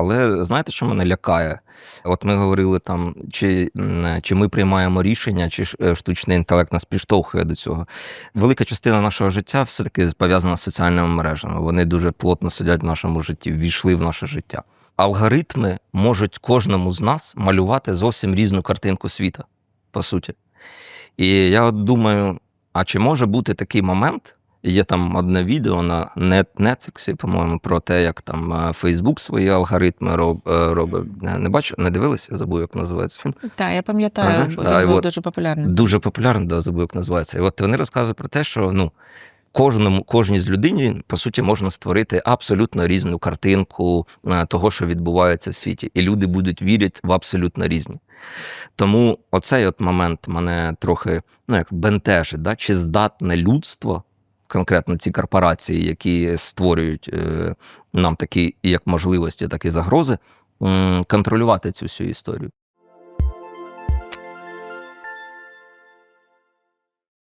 Але знаєте, що мене лякає? От ми говорили там, чи, чи ми приймаємо рішення, чи е, штучний інтелект нас підштовхує до цього. Велика частина нашого життя все-таки пов'язана з соціальними мережами. Вони дуже плотно сидять в нашому житті, ввійшли в наше життя. Алгоритми можуть кожному з нас малювати зовсім різну картинку світа, по суті. І я думаю, а чи може бути такий момент? Є там одне відео на Netflix, по-моєму, про те, як там е, Facebook свої алгоритми е, робить. Не, не бачу, не дивилися, забув, як називається фільм. Так, я пам'ятаю, Ага, бо да, він був от дуже популярний. Дуже популярний, да, забув, як називається. І от вони розказують про те, що ну, кожному, кожній з людині, по суті, можна створити абсолютно різну картинку е, того, що відбувається в світі. І люди будуть вірити в абсолютно різні. Тому оцей от момент мене трохи ну, як бентежить, да? чи здатне людство, конкретно ці корпорації, які створюють е, нам такі як можливості, так і загрози, контролювати цю всю історію.